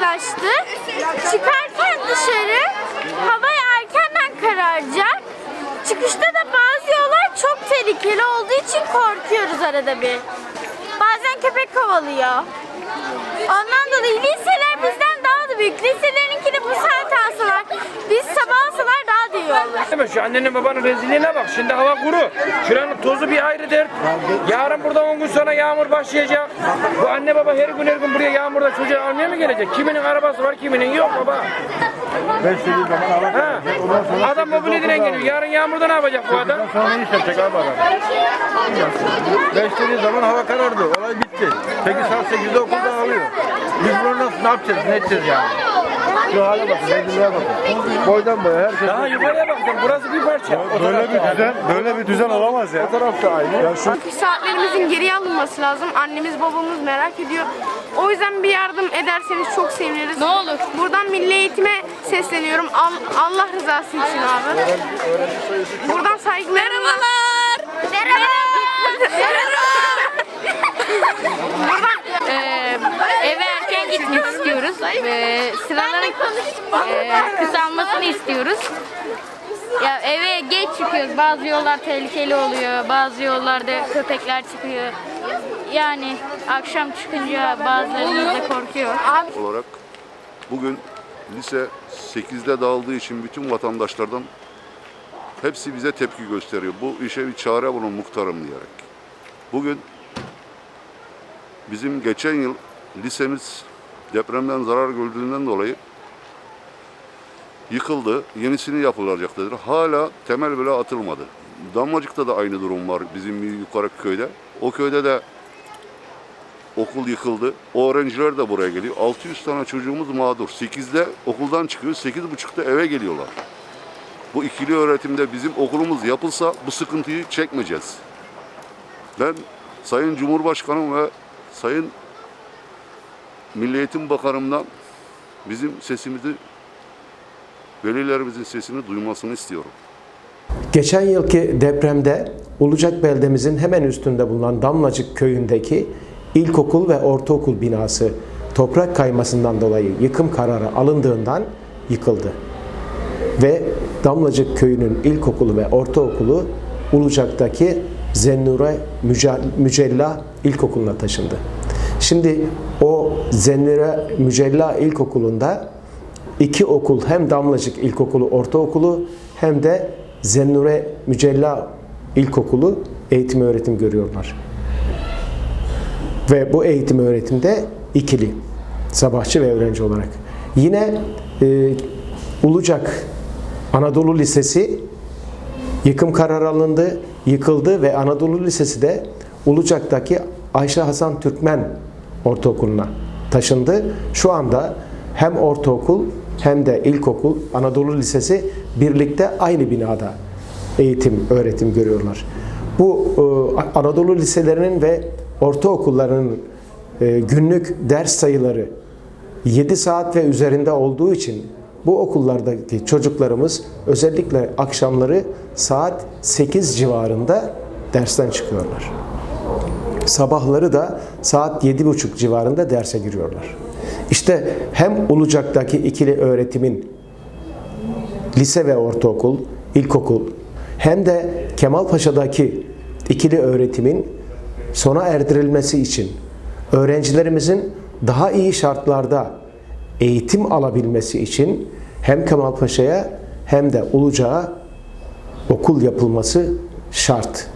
yaklaştı. Çıkarken dışarı hava erkenden kararacak. Çıkışta da bazı yollar çok tehlikeli olduğu için korkuyoruz arada bir. Bazen köpek kovalıyor. Ondan dolayı liseler bizden daha da büyük. Liselerinkini bu saate alsalar, biz sabah alsalar daha da iyi olur. Ama şu annenin babanın rezilliğine bak. Şimdi hava kuru. Şuranın tozu bir ayrı dert. Yarın burada 10 gün sonra yağmur başlayacak. Bu anne baba her gün her gün buraya yağmurda çocuğu almaya mı gelecek? Kiminin arabası var, kiminin yok baba. Ben istediğim zaman Ha. Ondan sonra Adam mobilyeden geliyor. Yarın yağmurda ne yapacak bu adam? Ondan sonra ne iş yapacak abi adam? Ben istediğim zaman hava karardı. Olay bitti. 8 saat 8'de okuldan alıyor. Biz bunu nasıl ne yapacağız? Ne edeceğiz yani? Şu hale bakın, rezilliğe bakın. Boydan boya herkes. Daha yukarıya baktım. Burası bir parça. O Böyle bir düzen, böyle bir düzen olamaz ya. O taraf da aynı. Ya şu Saatlerimizin geri alınması lazım. Annemiz babamız merak ediyor. O yüzden bir yardım ederseniz çok seviniriz. Ne olur. Buradan milli eğitime sesleniyorum. Al- Allah rızası için abi. Buradan saygılarımla... istiyoruz. Ee, sıraların e, kısalmasını istiyoruz. Ya eve geç çıkıyoruz. Bazı yollar tehlikeli oluyor. Bazı yollarda köpekler çıkıyor. Yani akşam çıkınca bazılarımız da korkuyor. olarak bugün lise 8'de dağıldığı için bütün vatandaşlardan hepsi bize tepki gösteriyor. Bu işe bir çare bulun muhtarım diyerek. Bugün bizim geçen yıl lisemiz depremden zarar gördüğünden dolayı yıkıldı. Yenisini yapılacak dediler. Hala temel bile atılmadı. Damlacık'ta da aynı durum var bizim yukarı köyde. O köyde de okul yıkıldı. O öğrenciler de buraya geliyor. 600 tane çocuğumuz mağdur. 8'de okuldan çıkıyor, 8.30'da eve geliyorlar. Bu ikili öğretimde bizim okulumuz yapılsa bu sıkıntıyı çekmeyeceğiz. Ben Sayın Cumhurbaşkanım ve Sayın Milli Eğitim Bakanım'dan bizim sesimizi, velilerimizin sesini duymasını istiyorum. Geçen yılki depremde Ulucak beldemizin hemen üstünde bulunan Damlacık köyündeki ilkokul ve ortaokul binası toprak kaymasından dolayı yıkım kararı alındığından yıkıldı. Ve Damlacık köyünün ilkokulu ve ortaokulu Ulucak'taki Zennure Mücella İlkokulu'na taşındı. Şimdi o Zennure Mücella İlkokulu'nda iki okul hem Damlacık İlkokulu Ortaokulu hem de Zennure Mücella İlkokulu eğitim öğretim görüyorlar. Ve bu eğitim öğretimde ikili sabahçı ve öğrenci olarak. Yine e, Ulucak Anadolu Lisesi yıkım kararı alındı, yıkıldı ve Anadolu Lisesi de Ulucak'taki Ayşe Hasan Türkmen Ortaokulu'na taşındı. Şu anda hem ortaokul hem de ilkokul Anadolu Lisesi birlikte aynı binada eğitim, öğretim görüyorlar. Bu e, Anadolu liselerinin ve ortaokullarının e, günlük ders sayıları 7 saat ve üzerinde olduğu için bu okullardaki çocuklarımız özellikle akşamları saat 8 civarında dersten çıkıyorlar. Sabahları da saat 7.30 civarında derse giriyorlar. İşte hem Ulucak'taki ikili öğretimin lise ve ortaokul, ilkokul hem de Kemalpaşa'daki ikili öğretimin sona erdirilmesi için öğrencilerimizin daha iyi şartlarda eğitim alabilmesi için hem Kemalpaşa'ya hem de Ulucak'a okul yapılması şart.